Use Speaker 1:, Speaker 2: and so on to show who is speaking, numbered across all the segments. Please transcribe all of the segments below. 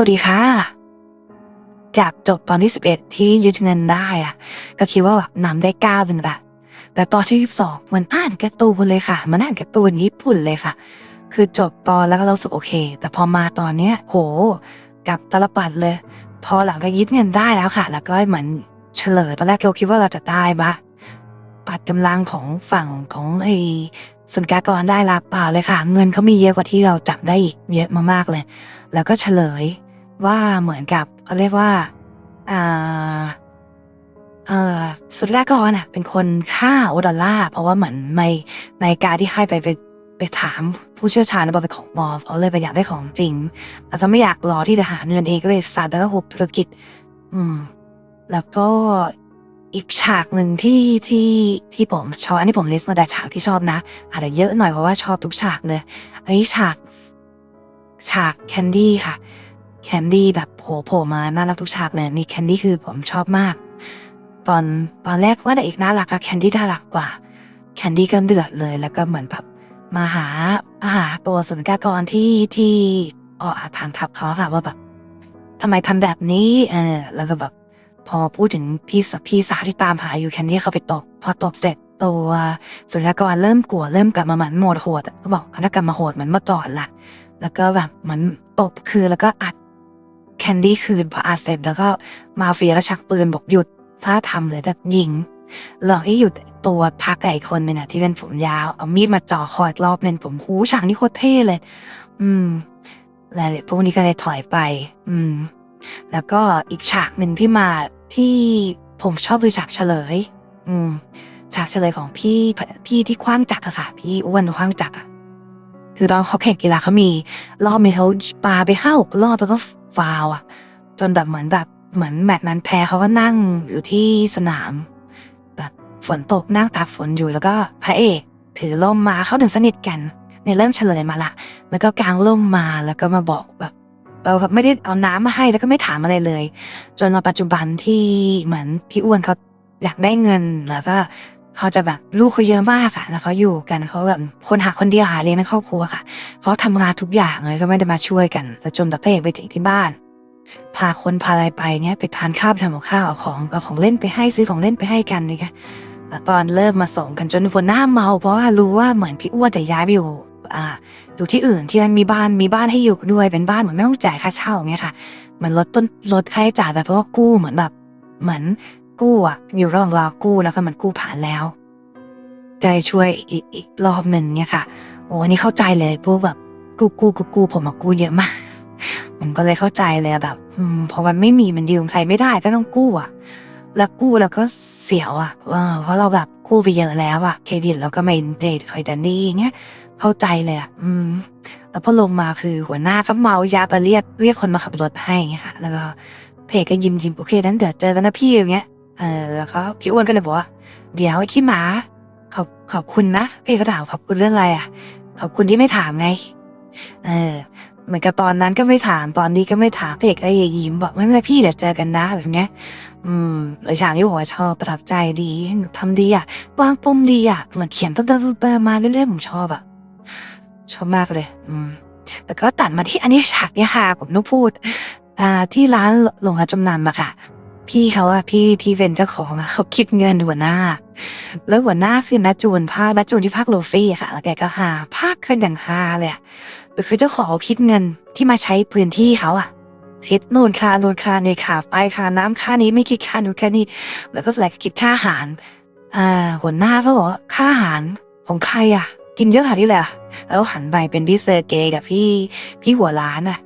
Speaker 1: วัสดีค่ะ จากจบตอนที่11ที่ยึดเงินได้อะก็คิดว่าแบบนำได้เก้าเป็นแบบแต่ตอนที่22มันอ่านการ์ตูนเลยค่ะ มันอ่านการ์ตูนญี่ปุ่นเลยค่ะ คือจบตอนแล้วก็รู้สึกโอเค แต่พอมาตอนเนี้ยโหกับตลปัดเลย พอหลังจากยึดเงินได้แล้วค่ะ แล้วก็เหมือนเฉลยตอนแรกเราคิดว่าเราจะได้ปะปัดกำลังของฝั่งของไอ้สุนกากรได้ละเปล่าเลยค่ะ เงินเขามีเยอะกว่าที่เราจับได้อีกเยอะมากๆเลย แล้วก็เฉลย ว่าเหมือนกับเขาเรียกว่าอ่าเออสุดแรกก่อนอะเป็นคนฆ่าโอดอลล่าเพราะว่าเหมือนในในการที่ให้ไปไปไปถามผู้เชี่ยวชาญว่าเป็นของปลอมเขาเลยไปอยากได้ของจริงแต่ถ้าไม่อยากรอที่จะหาเงินเองก็เลยสาดแล้วก็หุบธุรกิจ อืม แล้วก็อีกฉากหนึ่งที่ที่ที่ผมชอบอันนี้ผมลิสต์มาแต่ฉากที่ชอบนะ อาจจะเยอะหน่อยเพราะว่าชอบทุกฉากเลยอันนี้ฉาก ฉากแคนดี้ค่ะ แคนดี้แบบโผล่โผล่มาน่ารักทุกฉากเลยนี่แคนดี้คือผมชอบมาก ตอนตอนแรกว่าแต่อีกน่ารักอะแคนดี้น่ารักกว่าแคนดี้ก็เดือดเลย แล้วก็เหมือนแบบมาหามาหาตัวสุนทรากรที่ที่ออกทางทับเขาค่ะว่าแบบทำไมทำแบบนี้เออแล้วก็แบบพอพูดถึงพี่สพี่สาวที่ตามหาอยู่แคนดี้เขาไปตบพอตบเสร็จตัวสุนทรกรเริ่มกลัวเริ่มกลับมาเหมือนโหมดโหดก็บอกเขาจะกลับมาโหดเหมือนเมื่อก่อนละแล้วก็แบบเหมือนตบคือแล้วก็อัด แคนดี้คืนพออัดเสร็จแล้วก็มาเฟียก็ชักปืนบอกหยุด ถ้าทำเลยแต่ยิงหลอกให้หยุดตัวพักไก่คนนึงอะที่เป็นผมยาว เอามีดมาจ่อคออีกรอบเป็นผมหูฉากนี้โคตรเท่เลย อืม แล้วพวกนี้ก็เลยถอยไป อืม แล้วก็อีกฉากหนึ่งที่มาที่ผมชอบคือฉากเฉลย อืม ฉากเฉลยของพี่พี่ที่คว้างจักรค่ะพี่อ้วนคว้างจักรอะคือตอนเขาแข่งกีฬาเขามีรอบเมทัลปาไปห้าหกรอบแล้วก็ ฟาวอะจนแบบเหมือนแบบเหมือนแมตช์นั้นแพ้เขาก็นั่งอยู่ที่สนาม แบบฝนตกนั่งตากฝนอยู่แล้วก็พระเอกถือล่มมาเขาถึงสนิทกันเนี่ยเริ่มเฉลยมาละมันก็กางล่มมาแล้วก็มาบอกแบบเราครับไม่ได้เอาน้ำมาให้แล้วก็ไม่ถามอะไรเลย จนมาปัจจุบันที่เหมือนพี่อ้วนเขาอยากได้เงินแล้วก็ เขาจะแบบลูกเขาเยอะมากค่ะแล้วเขาอยู่กันเขาแบบคนหาคนเดียวหาเลี้ยงในครอบครัวค่ะเขาทำงานทุกอย่างเลยก็ไม่ได้มาช่วยกันแต่จนแบบพระเอกไปถึงที่บ้าน พาคนพาอะไรไปเนี่ยไปทานข้าวทำกับข้าวเอาของเอาของเล่นไปให้ซื้อของเล่นไปให้กันเลยค่ะตอนเริ่มมาส่งกันจนหัวหน้าเมา เพราะว่ารู้ว่าเหมือนพี่อ้วนจะย้ายไปอยู่อ่าอยู่ที่อื่นที่มันมีบ้านมีบ้านให้อยู่ด้วยเป็นบ้านเหมือนไม่ต้องจ่ายค่าเช่าเงี้ยค่ะมือนลดต้นลดค่าใช้จ่ายแบบเพราะว่ากู้เหมือนแบบเหมือน กู้อะอยู่ระหว่างรอกู้แล้วก็มันกู้ผ่านแล้ว ใจช่วยอีกอีกรอบหนึ่งเนี่ยค่ะ โอ้นี่เข้าใจเลยพวกแบบกู้กู้กู้กู้ผมมากู้เยอะมากผมก็เลยเข้าใจเลยแบบอืมพอมันไม่มีมันยืมใครไม่ได้ก็ต้องกู้อะแล้วกู้แล้วก็เสียวอะเพราะเราแบบกู้ไปเยอะแล้วอะเครดิตแล้วก็ไม่เดทคอยดันดี้เงี้ยเข้าใจเลยอะอืมแล้วพอลงมาคือหัวหน้าก็เมายาไปเรียกเรียกคนมาขับรถให้อย่างเงี้ยค่ะ แล้วก็เพจก็ยิ้มยิ้มโอเคนั้นเดี๋ยวเจอกันนะพี่อย่างเงี้ย เออแล้วก็พี่อ้วนก็เลยบอกว่าเดี๋ยวขี้หมา ขอบขอบคุณนะพี่ก็ถามขอบคุณเรื่องอะไรอะ ขอบคุณที่ไม่ถามไง เออเหมือนกับตอนนั้นก็ไม่ถามตอนนี้ก็ไม่ถามเพจก็ยิ้มบอกไม่เป็นไรพี่เดี๋ยวเจอกันนะแบบเนี้ย อืมเลยฉากที่ผมว่าชอบประทับใจดีทำดีอะวางปมดีอะเหมือนเขียนตั้งแต่มาเรื่อยๆผมชอบอะชอบมากเลย อืมแล้วก็ตัดมาที่อันนี้ฉากเนี่ยค่ะผมต้องพูด อ่าที่ร้านโรงงาจำนำอะค่ะ พี่เขาอะพี่ที่เป็นเจ้าของอะเขาคิดเงินหัวหน้า แล้วหัวหน้าคือนัจูนภาคนัจูนที่ภาคโลฟี่ค่ะ แล้วแกก็หาภาคขึ้นอย่างฮาเลยอะคือเจ้าของคิดเงินที่มาใช้พื้นที่เขาอะคิดนูนค่านูนค่านี่ค่าไฟค่าน้ำค่านี้ไม่คิดค่านู่นค่านี่แล้วก็แสดงคิดค่าอาหารอ่าหัวหน้าเขาบอกค่าอาหารของใครอะกินเยอะขนาดนี้เลยอะแล้วหันไปเป็นพี่เซอร์เกย์กับพี่พี่หัวร้านอะ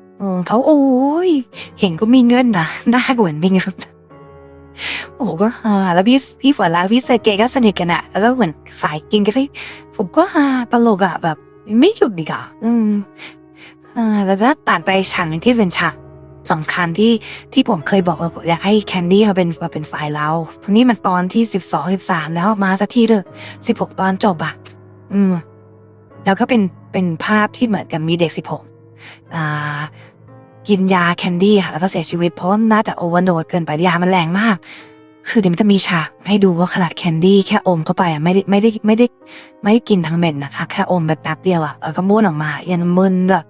Speaker 1: เขาโอ้ยเห็นก็มีเงินนะหน้าก็เหมือนมีเงิน โอ้ก็ฮาแล้วพี่พี่หัวร้านพี่เซอร์เกย์ก็สนิทกันอะแล้วก็เหมือนสายกินกันเลยผมก็ฮาตลกอะแบบ ไม่หยุดดีกอะอืมอ่าแล้วจะตัดไปฉากหนึงที่เป็นฉากสำคัญที่ที่ผมเคยบอกว่าอยากให้แคนดี้เขาเป็นมาเป็นฝ่ายเราทีนี้มันตอนที่สิบสองสิบสามแล้วมาสักทีเด้อสิบหกตอนจบอะอืม แล้วก็เป็นเป็นภาพที่เหมือนกับมีเด็กสิบหกอ่ากินยาแคนดี้ค่ะแล้วก็เสียชีวิตเพราะว่าน่าจะโอเวอร์โดสเกินไปยามันแรงมาก คือเดี๋ยวมันจะมีฉากให้ดูว่าขนาดแคนดี้แค่อมเข้าไปอะไม่ได้ไม่ได้ไม่ได้ไม่ได้กินทั้งเม็ดนะคะ แค่อมแบบแป๊บเดียวอะแล้วก็ม้วนออกมา ยันมึนแบบ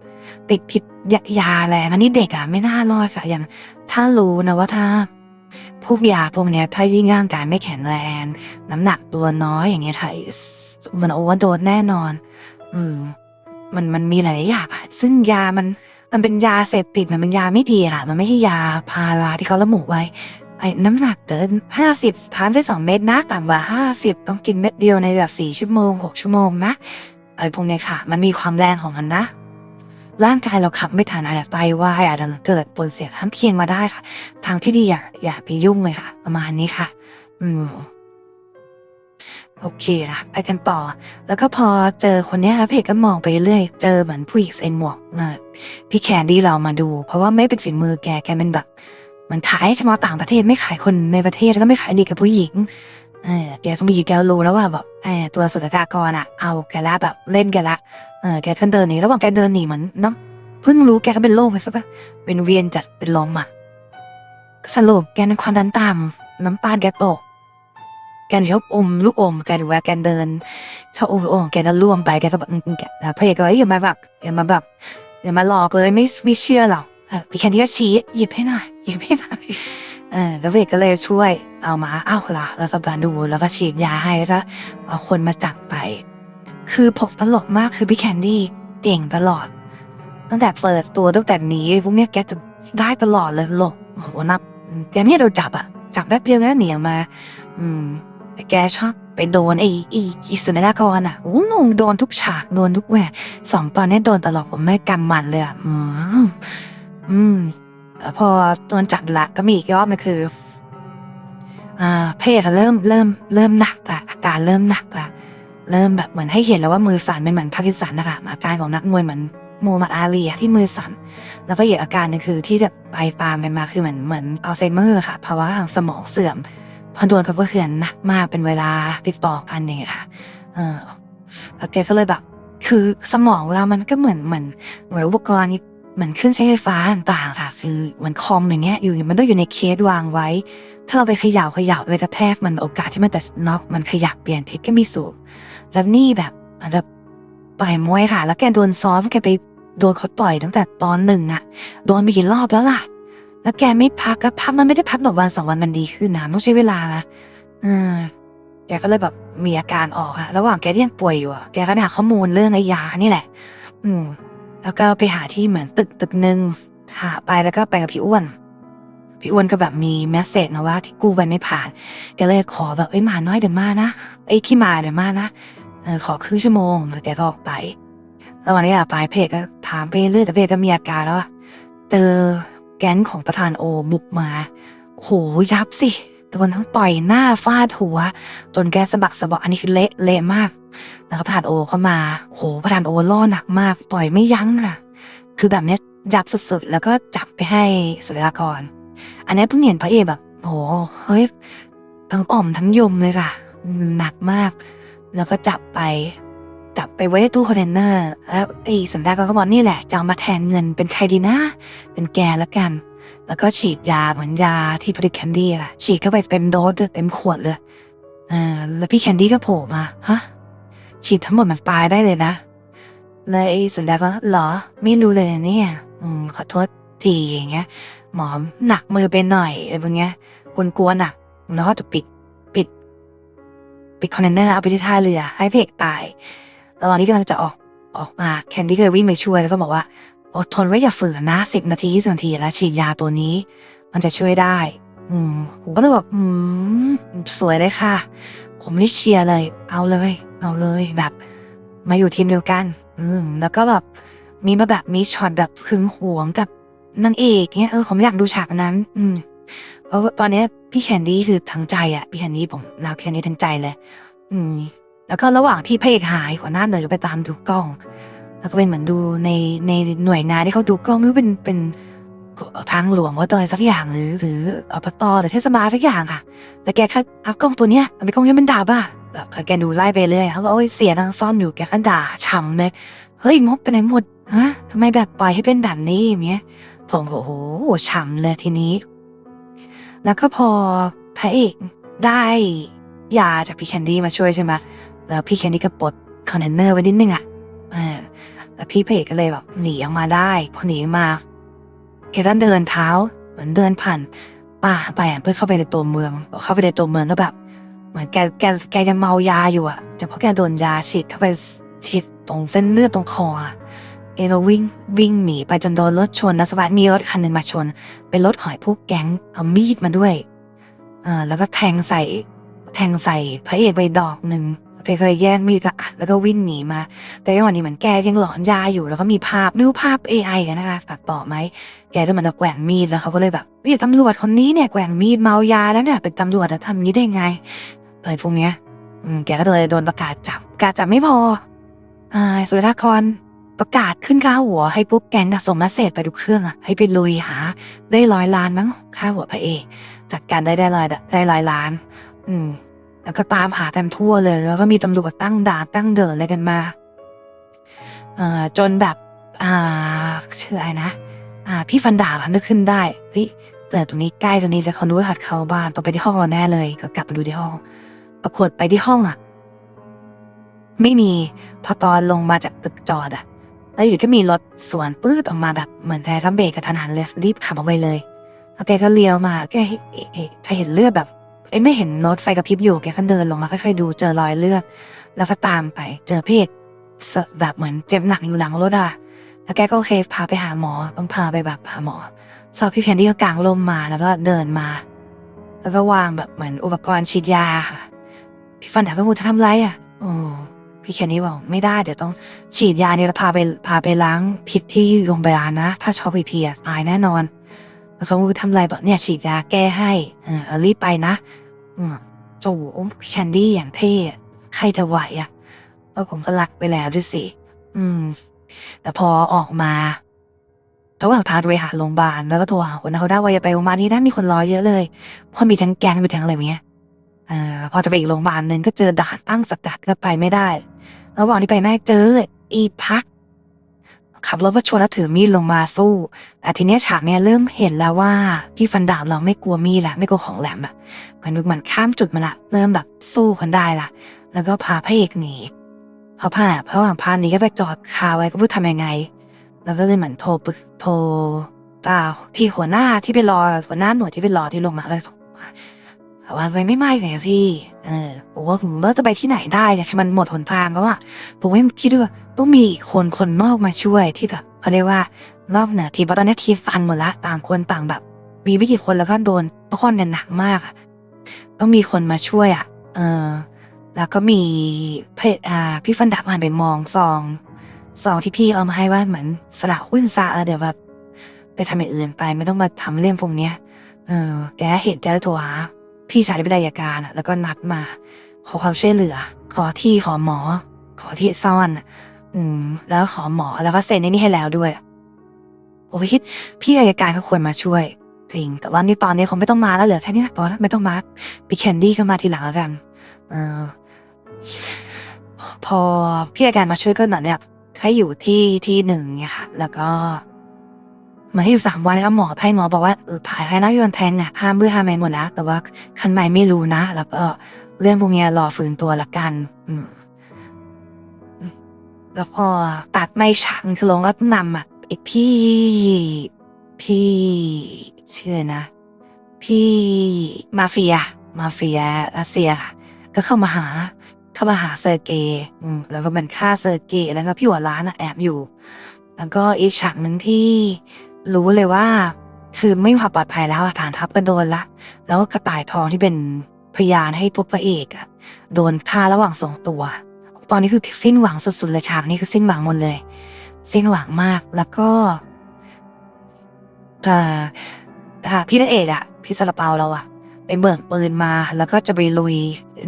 Speaker 1: ติดพิษยายาแรงอันนี้เด็กอะไม่น่ารอดค่ะอย่างถ้ารู้นะว่าถ้าพวกยาพวกเนี้ยถ้ายิ่งร่างกายไม่แข็งแรง น้ำหนักตัวน้อยอย่างเงี้ยไทยมันโอเวอร์โดสแน่นอนอืมมันมันมีหลายอย่างซึ่งยามันมันเป็นยาเสพติดมันเป็นยาไม่ดีอะมันไม่ใช่ยาพาราที่เขาระบุไว้ ไอ้น้ำหนักเดินห้าสิบทานได้สองเม็ดนะต่ำกว่าห้าสิบต้องกินเม็ดเดียวในแบบสี่ชั่วโมงหกชั่วโมงนะไอ้พวกเนี้ยค่ะ มันมีความแรงของมันนะร่างกายเราขับไม่ทันอาจจะไตวาอาจจะเกิดผลเสียข้างเคียงมาได้ค่ะ ทางที่ดีอย่าอย่าไปยุ่งเลยค่ะ ประมาณนี้ค่ะ อืมโอเคนะไปกันต่อ แล้วก็พอเจอคนเนี้ยแล้วเพจก็มองไปเรื่อย เจอเหมือนผู้หญิงใส่หมวกนะพี่แคนดี้เรามาดู เพราะว่าไม่เป็นฝีมือแกแกเป็นแบบ มันขายเฉพาะต่างประเทศไม่ขายคนในประเทศแล้วก็ไม่ขายดีกับผู้หญิงเออแกต้องมีแกรู้แล้วว่าแบบเออตัวสุลกากรอะเอาแกละแบบเล่นแกละเออแกขึ้นเดินหนีระหว่างแกเดินหนีเหมือนเนาะเพิ่งรู้แกก็เป็นโรคไปปะเป็นเวียนจัดเป็นลมอะสรุปแกนั้นความดันต่ำน้ำตาลแกตกแกชอบอมลูกอมแกดูว่าแกเดินชอบอมลูกอมแกจะล่วงไปแกก็แบบแกแต่พระเอกก็เอ้ยอย่ามาแบบอย่ามาแบบอย่ามาหลอกเลยไม่ไม่เชื่อหรอก พี่แคนดี้ก็ชี้หยิบให้หน่อยหยิบให้หน่อยเออแล้วพระเอกก็เลยช่วยเอามาเอ้าละแล้วก็มาดูแล้วก็ฉีดยาให้แล้วเอาคนมาจับไป คือผมตลกมากคือพี่แคนดี้เก่งตลอด ตั้งแต่เปิดตัวตั้งแต่นี้พวกเนี้ยแกจะได้ตลอดเลยหลบโอ้โหนับแกไม่โดนจับอะจับแป๊บเดียวก็หนีออกมา อืมแต่แกชอบไปโดนไอ้ไอ้อิสนากรอะโอ้โหโดนทุกฉากโดนทุกแหวสองตอนนี้โดนตลอดผมไม่กำมันเลยอะอืม อืม พอโดนจับละก็มีอีกรอบนึงคืออ่าเพศเริ่มเริ่มเริ่มหนักอะอาการเริ่มหนักอะเริ่มแบบเหมือนให้เห็นแล้วว่ามือสั่นไม่เหมือนพากินสันนะคะอาการของนักมวยเหมือนมูมัดอาลีที่มือสั่นแล้วก็อีกอาการหนึงคือที่จะไปตามไปมาคือเหมือนเหมือนอัลไซเมอร์ค่ะภาวะทางสมองเสื่อมพอโดนกระเพื่อนหนักมากเป็นเวลาติดต่อกันอย่างเงี้ยค่ะ เออแล้วแกก็เลยแบบ คือสมองเรามันก็เหมือนเหมือนเหมือนอุปกรณ์ มือนเครื่องใช้ไฟฟ้าต่างๆค่ะคือเหมือนคอมอย่างเงี้ยอยู่มันต้องอยู่ในเคสวางไว้ ถ้าเราไปขย่าขย่าไปกระแทกมันโอกาสที่มันจะน็อกมันขยับเปลี่ยนทิศก็มีสูงแล้วนี่แบบมันแบบต่อยมวยค่ะ แล้วแกโดนซ้อมแกไปโดนเขาต่อยตั้งแต่ตอนหนึ่งอะโดนไปกี่รอบแล้วล่ะ แล้วแกไม่พักก็พักมันไม่ได้พักแบบวันสองวันมันดีขึ้นนะต้องใช้เวลาละอืมแกก็เลยแบบมีอาการออกอะระหว่างแกที่ยังป่วยอยู่แกก็หาข้อมูลเรื่องไอ้ยานี่แหละ อืม แล้วก็ไปหาที่เหมือนตึกตึกหนึ่งหาไปแล้วก็ไปกับพี่อ้วน พี่อ้วนก็แบบมีแมสเซจนะว่าที่กู้ไปไม่ผ่านแกเลยขอแบบเอ้ยมาน้อยเดี๋ยวมานะไอ้ขี้มาเดี๋ยวมานะออขอครึ่งชั่วโมงแล้วแกก็ออกไปแล้ววันนี้อะปลายเพจก็ถามไปเรื่อยแต่เพจก็มีอาการแล้วเจอแก๊งของประธานโอบุกมาโหยับสิโดนทั้งต่อยหน้าฟาดหัวจนแกสะบักสะบออันนี้คือเละเละมาก แล้วก็ประธานโอเข้ามาโหประธานโอล่อหนักมาก ต่อยไม่ยั้งนะคือแบบเนี้ยจับสุดๆ แล้วก็จับไปให้สุริยากร อันนี้เพิ่งเห็นพระเอกแบบโหเฮ้ยทั้งอ่อมทั้งยมเลยค่ะหนักมาก แล้วก็จับไป จับไปไว้ในตู้คอนเทนเนอร์แล้วไอ้สันดานก็บอกนี่แหละจะามาแทนเงินเป็นใครดีนะ เป็นแกแล้วกัน แล้วก็ฉีดยาเหมือนยาที่ผลิตแคนดี้อะฉีดเข้าไปเต็มโดสเต็มขวดเลยอ่าแล้วพี่แคนดี้ก็โผล่มาฮะ ฉีดทั้งหมดมันตายได้เลยนะแล้วไอ้สันดานก็เหรอ ไม่รู้เลยเนี่ยอืมขอโทษทีอย่างเงี้ย หมอหนักมือไปหน่อยอะไรพวกเนี้ยกลัวๆหนักแล้วก็จะปิดปิด ปิดคอนเทนเนอร์เอาไปที่ท่าเรือให้เพกตายระหว่างที่กำลังจะออกออกมาแคนดี้เลยวิ่งไปช่วยแล้วก็บอกว่าอดทนไว้อย่าฝืนนะสิบนาทีสิบนาทีแล้วฉีดยาตัวนี้ มันจะช่วยได้ อืมผมก็เลยแบบอืมสวยเลยค่ะ ผมนี่เชียร์เลย เอาเลย เอาเลยแบบมาอยู่ทีมเดียวกัน อืม แล้วก็แบบมีมาแบบมีช็อตแบบขึงหวงกับนางเอกเนี้ยเออผมอยากดูฉากนั้น อืมเพราะตอนนี้พี่แคนดี้คือทั้งใจอะพี่แคนดี้ผมรักแคนดี้ทั้งใจเลย อืม แล้วก็ระหว่างที่พระเอกหายหัวหน้าหน่วยจะไปตามดูกล้อง แล้วก็เป็นเหมือนดูในในหน่วยงานที่เขาดูกล้องไม่รู้เป็นเป็นทางหลวงว่าตัวอะไรสักอย่างหรือหรืออบตหรือเทศบาลสักอย่างค่ะ แต่แกแค่เอากล้องตัวเนี้ยมันเป็นกล้องที่มันด่าบ้า แบบแกดูไล่ไปเรื่อยเขาบอกโอ้ยเสียทางซ่อนอยู่แกก็ด่าฉ่ำเลยเฮ้ยงบไปไหนหมดฮะทำไมแบบปล่อยให้เป็นแบบนี้อย่างเงี้ยผมก็โอ้โหฉ่ำเลยทีนี้ แล้วก็พอพระเอกได้ยาจากพี่แคนดี้มาช่วยใช่ไหมแล้วพี่แคนดี้ก็ปลดคอนเทนเนอร์ไว้นิดนึงอะแล้วแต่พี่เพเอกก็เลยแบบหนีออกมาได้พอหนีมาแกก็เดินเท้า เหมือนเดินผ่านป่าไปอะเพื่อเข้าไปในตัวเมืองเข้าไปในตัวเมืองก็แบบ เหมือนแกแกแกยังเมายาอยู่อะแต่พอแกโดนยาฉีดเข้าไปฉีดตรงเส้นเลือดตรงคออะแกก็วิ่งวิ่งหนีไปจนโดนรถชนนะสวัสดมีรถคันหนึ่งมาชน เป็นรถหอยพวกแก๊งเอามีดมาด้วยอ่าแล้วก็แทงใส่ แทงใส่พระเอกไปดอกหนึ่งเพเคยแย่งมีดก็อัดแล้วก็วิ่งหนีมา แต่ในวันนี้เหมือนแกยังหลอนยาอยู่แล้วก็มีภาพดูภาพ AI กันนะคะตัดต่อไหมแกก็เหมือนแกว่งมีดแล้วเขาก็เลยแบบพี่ตำรวจคนนี้เนี่ยแกว่งมีดเมายาแล้วเนี่ยเป็นตำรวจแล้วทำนี้ได้ไง อะไรพวกเนี้ยอืมแกก็เลยโดนประกาศจับประกาศจับไม่พออ่าสุริยครประกาศขึ้นค่าหัวให้ปุ๊บแกน่ะส่งมาเสร็จไปดูเครื่องอะให้ไปลุยหา ได้ร้อยล้านมั้งค่าหัวพระเอกจัดการได้ได้ร้อยได้ร้อยล้าน อืม แล้วก็ตามหาเต็มทั่วเลย แล้วก็มีตำรวจตั้งด่านตั้งเดินอะไรกันมาเอ่อจนแบบ อ่าชื่ออะไรนะอ่า พี่ฟันดาบนึกขึ้นได้เฮ้ยแต่ตรงนี้ใกล้ตรงนี้จะเขารู้ว่าหัดเข้าบ้านต้องไปที่ห้องเราแน่เลย ก็กลับไปดูที่ห้อง ปรากฏไปที่ห้องอะไม่มีพอตอนลงมาจากตึกจอดอะแล้วอยู่ก็มีรถสวนปื้ดออกมาแบบเหมือนแททัมเบรกกระทันหันเลยรีบขับออกไปเลยแล้วแกก็เลี้ยวมาแกเห็นเอ๊ะเอ๊ะถ้าเห็นเลือดแบบเอ้ไม่เห็นรถไฟกระพริบอยู่แกก็เดินลงมาค่อยๆดูเจอรอยเลือดแล้วก็ตามไปเจอเพศแบบเหมือนเจ็บหนักอยู่หลังรถอะแล้วแกก็โอเคพาไปหาหมอต้องพาไปแบบหาหมอสอบพี่แคนดี้ก็กางลมมาแล้วก็เดินมา แล้วก็วางแบบเหมือนอุปกรณ์ฉีดยาค่ะ พี่ฟันถามว่มูจะทำไรอะโอ้พี่แคนดี้บอกไม่ได้เดี๋ยวต้องฉีดยาเนี่ยแล้วพาไปพาไปล้างพิษที่โรงพยาบาลนะ ถ้าชอกพีพีตายแน่นอน แล้วเขาทำไรบอกเนี่ยฉีดยาแก้ให้เออเอรีบไปนะอืมโอ้โหพี่แคนดี้อย่างเท่อะใครจะไหวอะแล้วผมก็รักไปแล้วด้วยสิ อืม แต่พอออกมาระหว่างทางไปหาโรงพยาบาลแล้วก็โทรหาคนเขาได้ว่าอย่าไปโรงพยาบาลนี้นะมีคนรอเยอะเลยเพราะมีทั้งแกงมีทั้งอะไรเงี้ย ออพอจะไปอีกโรงพยาบาลหนึ่งก็เจอด่านตั้งสักดัดก็ไปไม่ได้ ระหว่างที่ไปแม่เจออีพัก ขับรถมาชวนแล้วถือมีดลงมาสู้แต่ทีเนี้ยฉากเนี้ยเริ่มเห็นแล้วว่าพี่ฟันดาบเราไม่กลัวมีดละไม่กลัวของแหลมอะเหมือนมันข้ามจุดมาละ เริ่มแบบสู้กันได้ละ แล้วก็พาพระเอกหนีพอผ่าเพราะว่าพาหนี้ก็ไปจอดคาไว้ก็ไม่รู้ทำยังไง แล้วก็เลยเหมือนโทรปึกโทรเปล่าที่หัวหน้าที่ไปรอหัวหน้าหน่วยที่ไปรอที่ลงมาไป ว่าไปไม่ไม่เลยสิเออผมว่าผมว่าจะไปที่ไหนได้เนี่ยมันหมดหนทางแล้วอะผมไม่คิดด้วยต้องมีอีกคนคนนอกมาช่วยที่แบบเขาเรียกว่านอกเหนือทีมตอนนี้ทีมฟันหมดละต่างคนต่างแบบ มีไม่กี่คนแล้วก็โดนทุกคนเนี่ยหนักมากอะต้องมีคนมาช่วยอะเออ แล้วก็มีเพจอ่าพี่ฟันดับหันไปมองซองซองที่พี่เอามาให้ว่าเหมือนสละหุ้นซะแล้วเดี๋ยวแบบไปทำอย่างอื่นไปไม่ต้องมาทำเรื่องพวกเนี้ยเออแกเห็นแกเลยโทรหา พี่ชายที่เป็นอัยการอะแล้วก็นัดมา ขอความช่วยเหลือ ขอที่ขอหมอ ขอที่ซ่อน อืม แล้วขอหมอแล้วก็เซ็นในนี้ให้แล้วด้วย โอ้ยคิดพี่อัยการเขาควรมาช่วยจริงแต่ว่านี่ตอนนี้คงไม่ต้องมาแล้วเหลือแค่นี้พอแล้วไม่ต้องมาพี่แคนดี้ก็มาทีหลังแล้วกัน เออพอพี่อาการมาช่วยก็หน่อยเนี่ยให้อยู่ที่ที่หนึ่งเนี่ยค่ะ แล้วก็ มาให้อยู่สามวันแล้วหมอให้หมอบอกว่าเออผ่ายให้นักยนแทงอะห้ามเบื่อห้ามไม่หมดแล้วแต่ว่าคันใหม่ไม่รู้นะ แล้วก็เรื่องพวกเนี้ยรอฝืนตัวละกัน อืมแล้วพอตัดไม่ชันคือลงก็นำอะไอพี่ พี่ชื่อนะ พี่มาเฟีย มาเฟียรัสเซียค่ะก็เข้ามาหาเข้ามาหาเซอร์เกย์แล้วก็เป็นฆ่าเซอร์เกย์แล้วก็พี่หัวร้านอะแอบอยู่ แล้วก็อีกฉากหนึ่งที่ รู้เลยว่า คือไม่มีความปลอดภัยแล้วฐานทัพก็โดนละ แล้วก็กระต่ายทองที่เป็นพยานให้พวกพระเอกอะโดนฆ่าระหว่างส่งตัว ตอนนี้คือสิ้นหวังสุดๆเลยฉากนี้คือสิ้นหวังหมดเลย สิ้นหวังมากแล้วก็เอ่ออ่าพี่นเอกอะพี่ซาลาเปาเราอะไปเบิกปืนมา แล้วก็จะไปลุย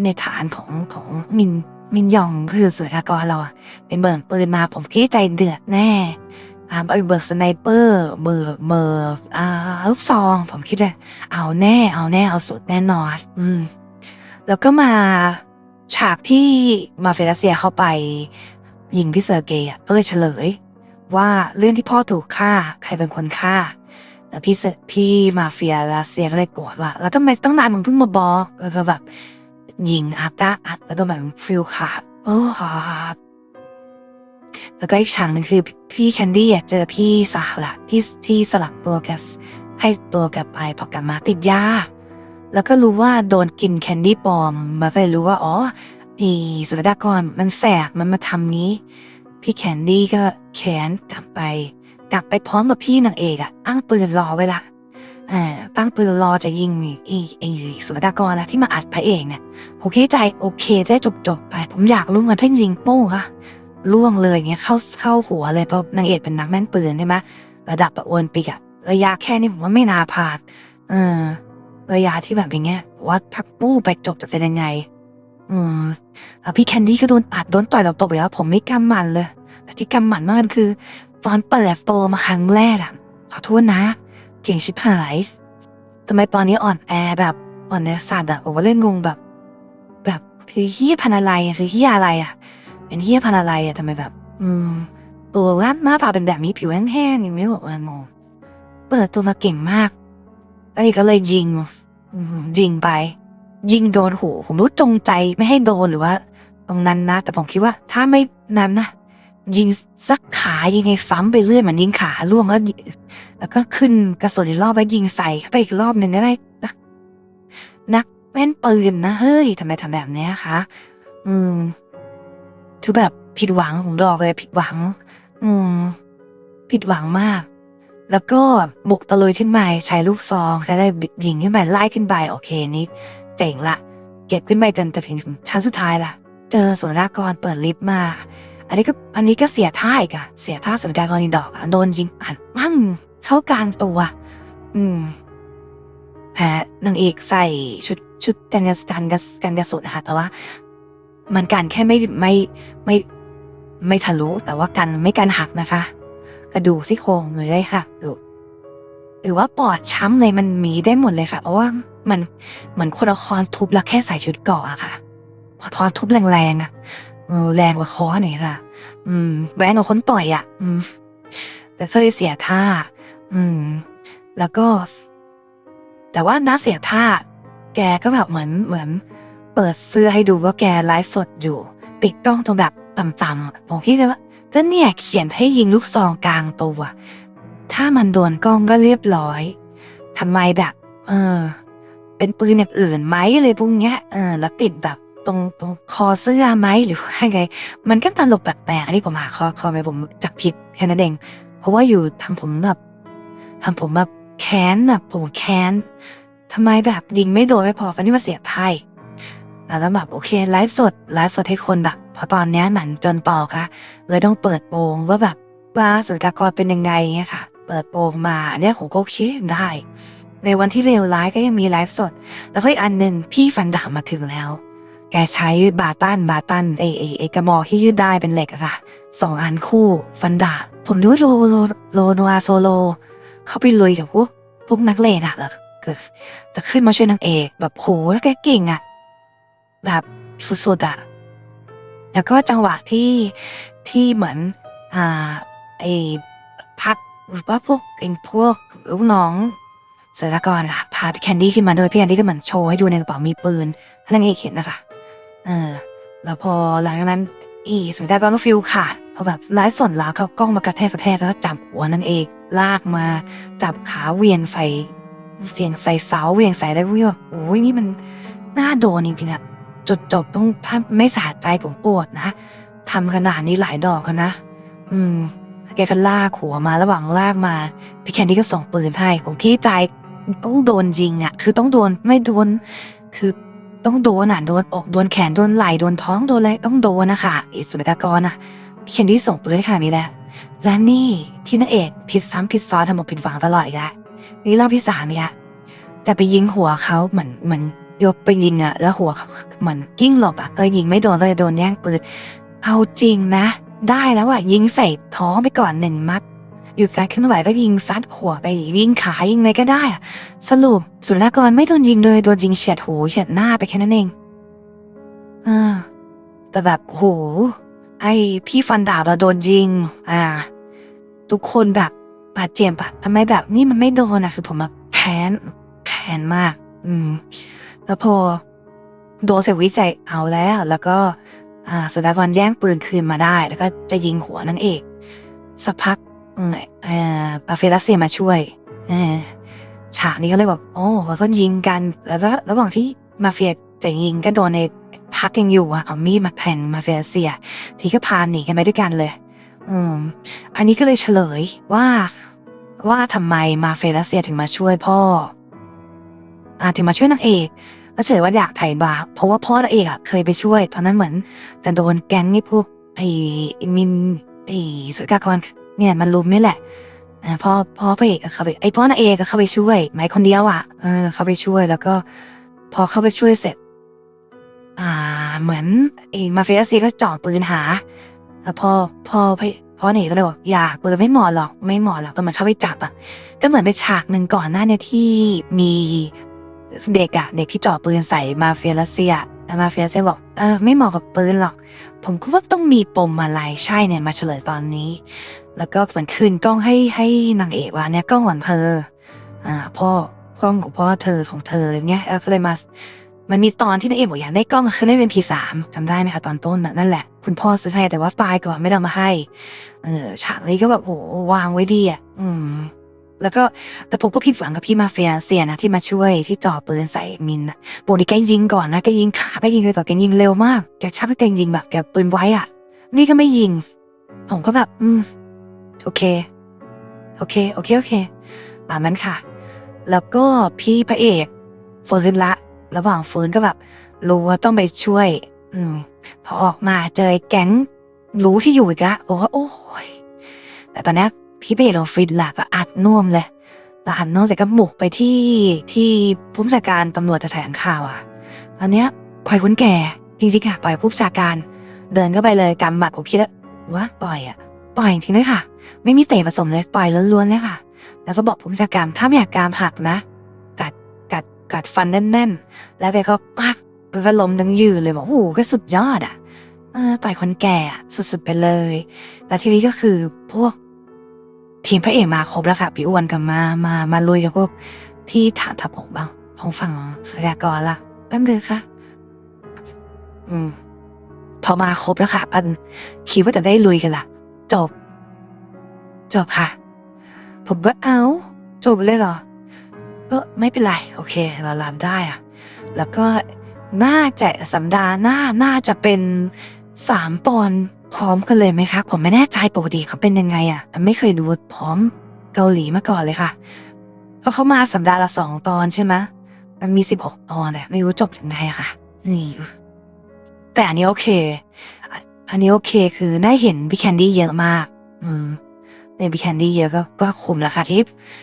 Speaker 1: ในฐานของของมินมินยองคือสุรากรเราอะเป็นเบิกปืนมาผมคิดใจเดือดแน่ อาไปเบิกสไนเปอร์เบิกเบิกอ่าลูกซอง ผมคิดว่าเอาแน่ เอาแน่ เอาสุดแน่นอน อืม แล้วก็มาฉากที่มาเฟรัสเซียเข้าไป ยิงพี่เซอร์เกย์ก็เลยเฉลย ว่าเรื่องที่พ่อถูกฆ่า ใครเป็นคนฆ่าแล้วพี่เซพี่มาเฟียรัสเซียก็เลยโกรธว่าแล้วทำไมต้องนานมึงเพิ่งมาบอกก็แบบยิงอัพตาอัดแล้วโดนแบบฟิลขาดโอ้ครับ แล้วก็อีกฉากหนึ่งคือพี่แคนดี้อะเจอพี่สาวละที่ที่สลับตัวกับให้ตัวกับไปพอกลับมาติดยาแล้วก็รู้ว่าโดนกินแคนดี้ปลอมมาก็เลยรู้ว่าอ๋อนี่สุดากรมันแสบมันมาทำงี้ พี่แคนดี้ก็แขนกลับไปกลับไปพร้อมกับพี่นางเอกอะอ้างปืนรอไว้ละอ่าตั้งปืนรอจะยิงไอ้ไอ้สุดากรนะที่มาอัดพระเอกเนี่ยผมคิดใจโอเคได้จบจบๆไป ผมอยากรู้เงินถ้ายิงโป้งอะ ล่วงเลยเงี้ยเข้าเข้าหัวเลยเพราะนางเอกเป็นนักแม่นปืนใช่ไหมระดับแบบโอนปิกอะระยะแค่นี้ผมว่าไม่นาพลาดเออระยะที่แบบอย่างเงี้ยว่าถ้าปู้ไปจบจะเป็นยังไงอืมพี่แคนดี้ก็โดนอัดโดนต่อยเราตบไปแล้วผมไม่กำหมันเลยแต่ที่กำหมันมากคือ ตอนเปิดโปรมาครั้งแรกอะขอโทษนะ เก่งชิบหายทำไมตอนนี้อ่อนแอแบบอ่อนแอสัตว์อะผมว่าเล่นงงแบบ แบบคือเฮียพันอะไรคือเฮียอะไรอะ เป็นเฮียพันอะไรอะทำไมแบบ อืมตัวร่านหน้าตาเป็นแบบนี้ผิวแห้งๆย่างนี้บอกว่างงเปิดตัวมาเก่งมากแล้วนี่ก็เลยยิงยิงไป ยิงโดนหูผมรู้จงใจไม่ให้โดนหรือว่า ตรงนั้นนะ แต่ผมคิดว่า ถ้าไม่นั้นนะยิงสักขายิงไงซ้ำไปเรื่อยเหมือนยิงขาล่วงแล้วแล้วก็ขึ้นกระสุนอีกรอบไปยิงใส่เข้าไปอีกรอบหนึ่งได้นะนักแม่นปืนนะเฮ้ยทำไมทำแบบเนี้ยคะ อืม ทุกแบบผิดหวังผมบอกเลยผิดหวัง อืม ผิดหวังมาก แล้วก็บุกตะลุยขึ้นมาใช้ลูกซองแล้วได้ยิงขึ้นไปไล่ขึ้นไปโอเคนี่เจ๋งละ เก็บขึ้นไปจนจะถึงชั้นสุดท้ายละเจอสุนทรากรเปิดลิฟต์มา อันนี้ก็อันนี้ก็เสียท่าอีกอะเสียท่าสุนทรากรอีกดอกอะโดนยิงอัดมั่งเข้ากลางตัวอืมแพ้นางเอกใส่ชุดชุดกันกระกันก์กันกระสุนนะคะแต่ว่า มันกันแค่ไม่ไม่ไม่ไม่ทะลุแต่ว่ากันไม่กันหักนะคะ กระดูกซี่โครงเลยได้ค่ะดูหรือว่าปอดช้ำเลยมันมีได้หมดเลยค่ะ เพราะว่ามันเหมือนคนเอาคอนทุบแล้วแค่ใส่ชุดเกาะอะค่ะ พอทอนทุบแรงๆอะเออแรงกว่าคอหน่อยค่ะ อืมแรงกว่าคนต่อยอะอืม แต่เคยเสียท่า อืม แล้วก็ แต่ว่าน้าเสียท่า แกก็แบบเหมือนเหมือน เปิดเสื้อให้ดูว่าแกไลฟ์สดอยู่ ปิดกล้องตรงแบบต่ำๆผมคิดเลยว่าก็เนี่ยเขียนให้ยิงลูกซองกลางตัว ถ้ามันโดนกล้องก็เรียบร้อยทำไมแบบ เออ เป็นปืนแบบอื่นไหมเลยพวกเนี้ยเออแล้วติดแบบตรงตรงคอเสื้อไหมหรือว่าไง มันก็ตลกแปลกๆอันนี้ผมหาคอคอไปผมจับผิดแค่นั้นเอง เพราะว่าอยู่ทำผมแบบทำผมแบบแค้นแบบผมแค้นทำไมแบบยิงไม่โดนไม่พอฟันนี่มาเสียไพ่ แล้วแบบโอเคไลฟ์สดไลฟ์สดให้คนแบบพอตอนเนี้ยหนันจนต่อค่ะ เลยต้องเปิดโปงว่าแบบว่าสุนทรากรเป็นยังไงเงี้ยค่ะ เปิดโปงมาเนี้ยผมก็โอเคได้ ในวันที่เลวร้ายก็ยังมีไลฟ์สด แล้วก็อีกอันหนึ่งพี่ฟันดาบมาถึงแล้ว แกใช้บาตันบาตันไอไอไอกระบอที่ยืดได้เป็นเหล็กอะค่ะสองอันคู่ฟันดาบผมดูว่าโลโลโลนัวโซโล เข้าไปลุยกับพวกพวกนักเลงอะแล้วเกิดจะขึ้นมาช่วยนางเอกแบบโหแล้วแกเก่งอะ แบบสุดๆอะแล้วก็จังหวะที่ที่เหมือนอ่าไอพัดหรือว่าพวกไอพวกลูกน้องเสรกรค่ะพาพีแคนดี้ขึ้นมาด้วยพี่แคนดี้ก็เหมือนโชว์ให้ดูในกระเป๋ามีปืนให้นางเอกเห็นนะคะเออแล้วพอหลังจากนั้นอีสมัยแต่ก็ต้องฟิลขาดพอแบบไลฟ์สดแล้วเขากล้องมากระแทกกระแทกแล้วจับหัวนั่นเองลากมาจับขาเวียนไฟเวียนไฟเสาเวียนไฟได้วิ่งโอ้ยนี่มันน่าโดนจริงๆอะ จุดจบต้องถ้าไม่สะใจผมปวดนะทำขนาดนี้หลายดอกแล้วนะ อืม แกก็ลากหัวมาระหว่างลากมา พี่แคนดี้ก็ส่งปืนให้ ผมคิดใจต้องโดนจริงอะคือต้องโดนไม่โดน คือต้องโดนอะโดนอกโดนแขนโดนไหล่โดนท้องโดนอะไรต้องโดนนะคะอิสุเมตากรอะพี่แคนดี้ส่งปืนให้ค่ะมีแล้วและนี่ที่นางเอกผิดซ้ำผิดซ้อนทำผมดผิดหวังตลอดอีกแล้วนี่รอบที่สามอีกแล้วจะไปยิงหัวเขาเหมือนเหมือน ยกไปยิงอะแล้วหัวเหมือนกิ้งหลบอะก็ยิงไม่โดนเลยโดนแย่งปืนเอาจริงนะ ได้แล้วอะยิงใส่ท้องไปก่อนหนึ่งมัดหยุดการเคลื่อนไหวก็ยิงซัดหัวไปยิงขายิงอะไรก็ได้อะสรุปสุนทรกรไม่โดนยิงเลยโดนยิงเฉียดหูเฉียดหน้าไปแค่นั้นเองเออแต่แบบโหไอพี่ฟันดาบเราโดนยิง อ่า ทุกคนแบบบาดเจ็บอะทำไมแบบนี่มันไม่โดนอะคือผมแบบแค้นแค้นมาก อืม แล้วพอโดนเสวิจัยเอาแล้ว แล้วก็อ่าสุดากรแย่งปืนคืนมาได้ แล้วก็จะยิงหัวนางเอกสักพักเอ่อปาเฟรัสเซียมาช่วยเออฉากนี้ก็เลยแบบโอ้แล้วก็ยิงกัน แล้วก็ระหว่างที่มาเฟียจะยิงก็โดนในพักยังอยู่อะเอามีดมาแผ่นมาเฟียเซีย ทีก็พาหนีกันไปด้วยกันเลย อืม อันนี้ก็เลยเฉลยว่าว่าทำไมมาเฟรัสเซียถึงมาช่วยพ่ออาถึงมาช่วยนางเอก แล้วเฉยว่าอยากไถ่บาปเพราะว่าพ่อนางเอกอะเคยไปช่วยตอนนั้นเหมือนจะโดนแก๊งนี่พวกไอ้มินไอ้สุรกากรเนี่ยมันลุมนี่แหละพ่อพ่อพระเอกเขาไปไอ้พ่อนาเอกก็เข้าไปช่วยไม่คนเดียวอะเออเข้าไปช่วยแล้วก็ พอเข้าไปช่วยเสร็จ อ่า เหมือนไอ้มาเฟียซีก็จ่อปืนหาแล้วพอพ่อพพ่อหนีก็เลยบอกอย่าปืนไม่เหมาะหรอกไม่เหมาะหรอกตอนมันเข้าไปจับอะก็เหมือนเป็นฉากหนึ่งก่อนหน้าเนี่ยที่มี เด็กอะเด็กที่จ่อปืนใส่มาเฟียรัสเซียแต่มาเฟียรัสเซียบอกเออไม่เหมาะกับปืนหรอก ผมก็ว่าต้องมีปมอะไรใช่เนี่ยมาเฉลยตอนนี้ แล้วก็เหมือนคืนกล้องให้ให้นางเอกว่าเนี่ยกล้องของเธออ่าพ่อกล้องของพ่อเธอของเธออะไรเงี้ยเออก็เลยมามันมีตอนที่นางเอกบอกอยากได้กล้องคือได้เป็น P3 จำได้ไหมคะตอนต้นนั่นแหละ คุณพ่อซื้อให้แต่ว่าไฟล์ก่อนไม่ได้มาให้เออฉากนี้ก็แบบโหวางไว้ดีอะอืม แล้วก็แต่ผมก็ผิดหวังกับพี่มาเฟียเซียนะที่มาช่วยที่จ่อปืนใส่มินนะปกติแกยิงก่อนนะแกยิงขาแกยิงเลยต่อแกยิงเร็วมากแกชักแกยิงแบบแกปืนไว้อะ นี่ก็ไม่ยิง ผมก็แบบ อืม โอเค โอเค โอเค โอเคตามนั้นค่ะ แล้วก็พี่พระเอกฟื้นละ ระหว่างฟื้นก็แบบ รู้ว่าต้องไปช่วย อืม พอออกมาเจอแก๊งรู้ที่อยู่อีกละโอ้โอ้ยแต่ตอนเนี้ยพี่เบโรฟินหลักก็อัดน่วมเลยแต่อัดน่วมเสร็จก็บุกไปที่ที่ผู้บัญชาการตำรวจจะแถลงข่าวอะ อันเนี้ยปล่อยคนแก่จริงๆค่ะปล่อยผู้บัญชาการ เดินก็ไปเลยกำบัตรผมคิดว่าว่าปล่อยอะปล่อยจริงด้วยค่ะ ไม่มีเตะผสมเลยปล่อยล้วนๆเลยค่ะ แล้วก็บอกผู้บัญชาการถ้าไม่อยากกามหักนะกัดกัดกัดฟันแน่นๆ แล้วแกก็ปักไปว่าล้มดังยืนเลยบอกโอ้โหก็สุดยอดอะต่อยคนแก่สุดๆไปเลยแต่ทีนี้ก็คือพวก ทีมพระเอกมาครบแล้วค่ะพี่อ้วนกับมามามาลุยกับพวก ที่ฐานทัพของบ้างของฝั่งสุริยากรละแป๊บนึงค่ะ อืม พอมาครบแล้วค่ะปันคิดว่าจะได้ลุยกันละจบ จบค่ะ ผมก็เอา จบเลยเหรอ ก็ไม่เป็นไร โอเค เรารับได้อะแล้วก็น่าจะสัปดาห์หน้าน่าจะเป็นสามปอนด์ พร้อมกันเลยไหมคะ ผมไม่แน่ใจปกติเขาเป็นยังไงอะไม่เคยดูพร้อมเกาหลีมาก่อนเลยค่ะเพราะเขามาสัปดาห์ละสองตอนใช่ไหมมันมีสิบหกตอนแต่ไม่รู้จบถึงไหนค่ะนี่แต่อันนี้โอเค อันนี้โอเคคือได้เห็นพี่แคนดี้เยอะมาก อืมในพี่แคนดี้เยอะก็ก็คุ้มแล้วค่ะที่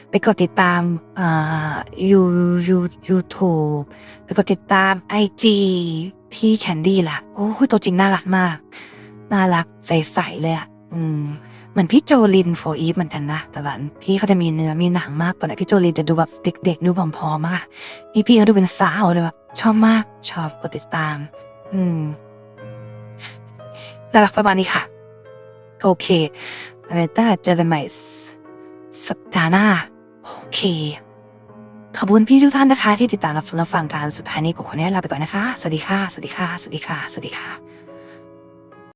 Speaker 1: ไปกดติดตามอ่ายูยูยูทูบไปกดติดตามไอจีพี่แคนดี้ล่ะ โอ้ยตัวจริงน่ารักมาก น่ารักใสๆเลยอะ อืมเหมือนพี่โจลินโฟอีฟเหมือนกันนะ แต่ว่าพี่เขาจะมีเนื้อมีหนังมากกว่านะพี่โจลินจะดูแบบเด็กๆดูผอมๆมากพี่พี่เขาดูเป็นสาวเลยแบบชอบมากชอบกดติดตาม อืมน่ารักประมาณนี้ค่ะ โอเคเอาไว้ถ้าเจอกันใหม่สัปดาห์หน้า โอเค ขอบคุณพี่ทุกท่านนะคะ ที่ติดตามรับฟังการสุดท้ายนี้ผมขออนุญาตลาไปก่อนนะคะ สวัสดีค่ะ สวัสดีค่ะ สวัสดีค่ะ สวัสดีค่ะ